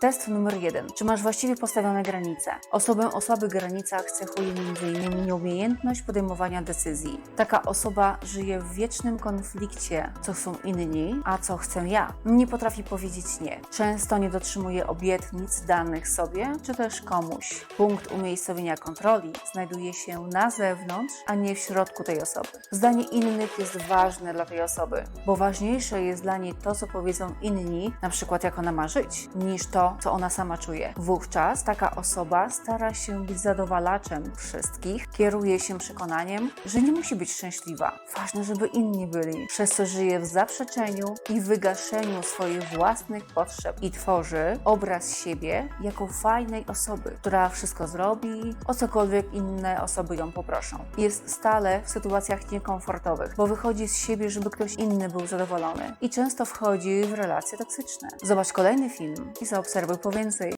Test numer jeden. Czy masz właściwie postawione granice? Osobę o słabych granicach cechuje m.in. nieumiejętność podejmowania decyzji. Taka osoba żyje w wiecznym konflikcie, co są inni, a co chcę ja. Nie potrafi powiedzieć nie. Często nie dotrzymuje obietnic danych sobie, czy też komuś. Punkt umiejscowienia kontroli znajduje się na zewnątrz, a nie w środku tej osoby. Zdanie innych jest ważne dla tej osoby, bo ważniejsze jest dla niej to, co powiedzą inni, na przykład jak ona ma żyć, niż to, co ona sama czuje. Wówczas taka osoba stara się być zadowalaczem wszystkich, kieruje się przekonaniem, że nie musi być szczęśliwa. Ważne, żeby inni byli. Przez co żyje w zaprzeczeniu i wygaszeniu swoich własnych potrzeb i tworzy obraz siebie jako fajnej osoby, która wszystko zrobi, o cokolwiek inne osoby ją poproszą. Jest stale w sytuacjach niekomfortowych, bo wychodzi z siebie, żeby ktoś inny był zadowolony i często wchodzi w relacje toksyczne. Zobacz kolejny film i zaobserwuj cérebro para vencer.